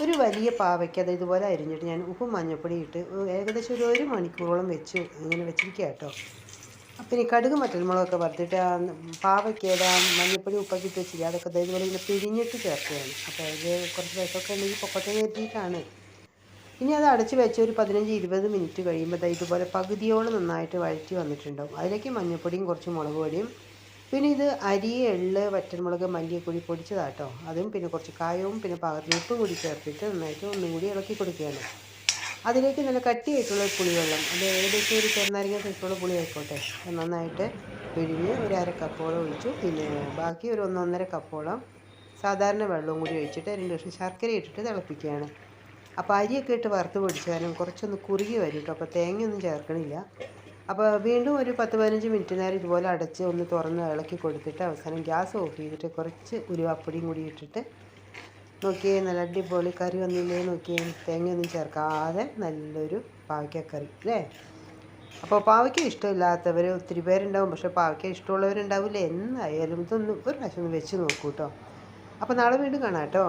ഒരു വലിയ പാവയ്ക്ക് അത് ഇതുപോലെ അരിഞ്ഞിട്ട് ഞാൻ ഉപ്പും മഞ്ഞൾപ്പൊടി ഇട്ട് ഏകദേശം ഒരു ഒരു മണിക്കൂറോളം വെച്ച് ഇങ്ങനെ വെച്ചിരിക്കുക കേട്ടോ. അപ്പം ഇനി കടുക് മറ്റൽമുളകൊക്കെ വറുത്തിട്ട് ആ പാവയ്ക്കേട് ആ മഞ്ഞൾപ്പൊടി ഉപ്പൊക്കെ ഇട്ട് വെച്ചില്ല അതൊക്കെ ഇതുപോലെ ഇങ്ങനെ പിഴിഞ്ഞിട്ട് ചേർക്കുകയാണ്. അപ്പോൾ അത് കുറച്ച് ദിവസമൊക്കെ ഉണ്ടെങ്കിൽ പൊക്കട്ടെ കയറ്റിയിട്ടാണ്. ഇനി അത് അടച്ച് വെച്ച് ഒരു പതിനഞ്ച് ഇരുപത് മിനിറ്റ് കഴിയുമ്പോൾ ഇതുപോലെ പകുതിയോളം നന്നായിട്ട് വഴറ്റി വന്നിട്ടുണ്ടാവും. അതിലേക്ക് മഞ്ഞൾപ്പൊടിയും കുറച്ച് മുളക് പൊടിയും പിന്നെ ഇത് അരി എള്ള് വറ്റൻമുളക് മല്ലിപ്പൊടി പൊടിച്ചതാട്ടോ. അതും പിന്നെ കുറച്ച് കായവും പിന്നെ പാകത്തിന് ഉപ്പും കൂടി ചേർത്തിട്ട് നന്നായിട്ട് ഒന്നും കൂടി ഇളക്കി കൊടുക്കുകയാണ്. അതിലേക്ക് നല്ല കട്ടിയായിട്ടുള്ള പുളിവെള്ളം അത് ഏകദേശം ഒരു ചെറുനാരങ്ങ സൈസുള്ള പുളി ആയിക്കോട്ടെ. നന്നായിട്ട് പിഴിഞ്ഞ് ഒരു അര കപ്പോളം ഒഴിച്ചു. പിന്നെ ബാക്കി ഒരു ഒന്നൊന്നര കപ്പോളം സാധാരണ വെള്ളവും കൂടി ഒഴിച്ചിട്ട് രണ്ട് ലക്ഷം ശർക്കര ഇട്ടിട്ട് തിളപ്പിക്കുകയാണ്. അപ്പോൾ അരിയൊക്കെ ഇട്ട് വറുത്ത് പൊടിച്ചാലും കുറച്ചൊന്ന് കുറുകി വരും കേട്ടോ അപ്പോൾ തേങ്ങയൊന്നും ചേർക്കണില്ല. അപ്പോൾ വീണ്ടും ഒരു പത്ത് പതിനഞ്ച് മിനിറ്റ് നേരം ഇതുപോലെ അടച്ച് ഒന്ന് തുറന്ന് ഇളക്കി കൊടുത്തിട്ട് അവസാനം ഗ്യാസ് ഓഫ് ചെയ്തിട്ട് കുറച്ച് ഉരുവാപ്പൊടിയും കൂടി ഇട്ടിട്ട് നോക്കിയേ നല്ല അടിപൊളി കറി വന്നില്ലേ നോക്കിയേ. തേങ്ങയൊന്നും ചേർക്കാതെ നല്ലൊരു പാവയ്ക്കക്കറി അല്ലേ? അപ്പോൾ പാവയ്ക്ക ഇഷ്ടമില്ലാത്തവർ ഒത്തിരി പേരുണ്ടാവും പക്ഷേ പാവയ്ക്ക ഇഷ്ടമുള്ളവരുണ്ടാവില്ല. എന്നായാലും ഇതൊന്ന് ഒരു പ്രാവശ്യം ഒന്ന് വെച്ച് നോക്കൂ കേട്ടോ. അപ്പോൾ നാളെ വീണ്ടും കാണാം കേട്ടോ.